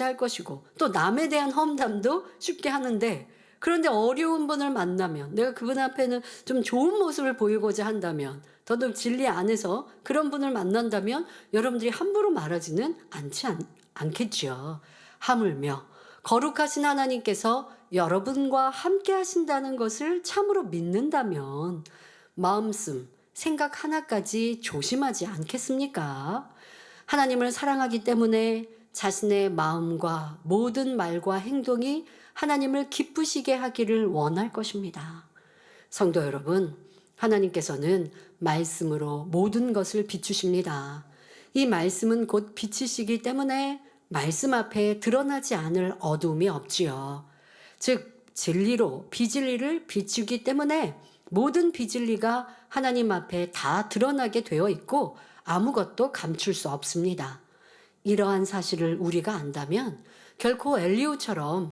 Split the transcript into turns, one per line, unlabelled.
할 것이고 또 남에 대한 험담도 쉽게 하는데 그런데 어려운 분을 만나면 내가 그분 앞에는 좀 좋은 모습을 보이고자 한다면 더더욱 진리 안에서 그런 분을 만난다면 여러분들이 함부로 말하지는 않지 않, 않겠죠. 하물며 거룩하신 하나님께서 여러분과 함께 하신다는 것을 참으로 믿는다면 마음씀, 생각 하나까지 조심하지 않겠습니까? 하나님을 사랑하기 때문에 자신의 마음과 모든 말과 행동이 하나님을 기쁘시게 하기를 원할 것입니다. 성도 여러분, 하나님께서는 말씀으로 모든 것을 비추십니다. 이 말씀은 곧 빛이시기 때문에 말씀 앞에 드러나지 않을 어두움이 없지요. 즉, 진리로 비진리를 비추기 때문에 모든 비진리가 하나님 앞에 다 드러나게 되어 있고 아무것도 감출 수 없습니다. 이러한 사실을 우리가 안다면 결코 엘리오처럼